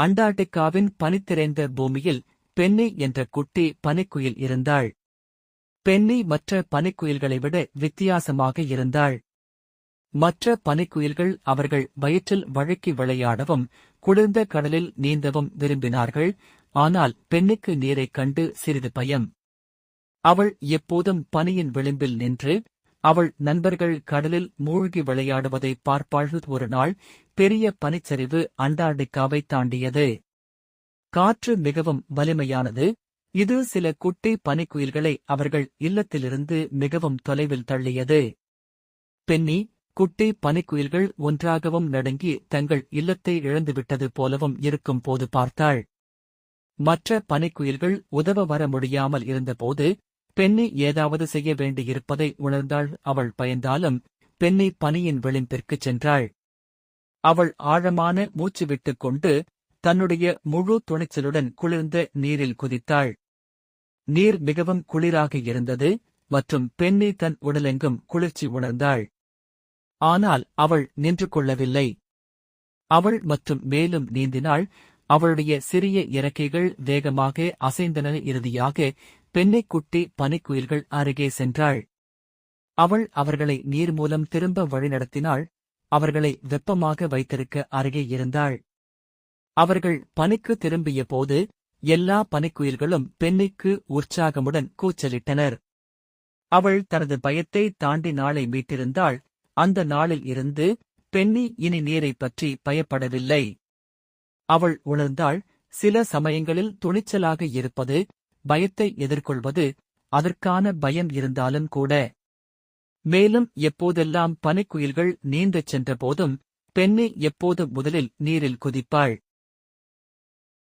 அண்டார்டிகாவின் பனித்திரைந்த பூமியில் பென்னி என்ற குட்டி பனிக்குயில் இருந்தாள். பென்னி மற்ற பனிக்குயில்களை விட வித்தியாசமாக இருந்தாள். மற்ற பனிக்குயில்கள் அவர்கள் வயிற்றில் வழுக்கி விளையாடவும் குளிர்ந்த கடலில் நீந்தவும் விரும்பினார்கள் ஆனால் பெண்ணுக்கு நீரைக் கண்டு சிறிது பயம். அவள் எப்போதும் பனியின் விளிம்பில் நின்று அவள் நண்பர்கள் கடலில் மூழ்கி விளையாடுவதை பார்ப்பாள். ஒரு நாள் பெரிய பனிச்சரிவு அண்டார்டிகாவை தாண்டியது. காற்று மிகவும் வலிமையானது. இது சில குட்டி பனிக்குயில்களை அவர்கள் இல்லத்திலிருந்து மிகவும் தொலைவில் தள்ளியது. பென்னி குட்டி பனிக்குயில்கள் ஒன்றாகவும் நடுங்கி தங்கள் இல்லத்தை இழந்துவிட்டது போலவும் இருக்கும் போது பார்த்தாள். மற்ற பனிக்குயில்கள் உதவ வர முடியாமல் இருந்தபோது பெண்ணை ஏதாவது செய்ய வேண்டியிருப்பதை உணர்ந்தாள். அவள் பயந்தாலும் பெண்ணை பனியின் விளிம்பிற்குச் சென்றாள். அவள் ஆழமான மூச்சு விட்டுக் கொண்டு தன்னுடைய முழு துணிச்சலுடன் குளிர்ந்த நீரில் குதித்தாள். நீர் மிகவும் குளிராக இருந்தது மற்றும் பெண்ணை தன் உடலெங்கும் குளிர்ச்சி உணர்ந்தாள். ஆனால் அவள் நின்று கொள்ளவில்லை. அவள் மற்றும் மேலும் நீந்தினாள். அவளுடைய சிறிய இறக்கைகள் வேகமாக அசைந்தன. இறுதியாக பெண்ணைக் குட்டி பனிக்குயில்கள் அருகே சென்றாள். அவள் அவர்களை நீர் மூலம் திரும்ப வழிநடத்தினாள் அவர்களை வெப்பமாக வைத்திருக்க அருகே இருந்தாள். அவர்கள் பனிக்கு திரும்பிய போது எல்லா பனிக்குயில்களும் பெண்ணுக்கு உற்சாகமுடன் கூச்சலிட்டனர். அவள் தனது பயத்தை தாண்டி நாளை மீட்டிருந்தாள். அந்த நாளில் இருந்து பெண்ணி இனி நீரைப் பற்றி பயப்படவில்லை. அவள் உணர்ந்தாள். சில சமயங்களில் துணிச்சலாக இருப்பது பயத்தை எதிர்கொள்வது அதற்கான பயம் இருந்தாலும் கூட. மேலும் எப்போதெல்லாம் பனிக்குயில்கள் நீந்தச் சென்றபோதும் பெண்ணை எப்போது முதலில் நீரில் குதிப்பாள்?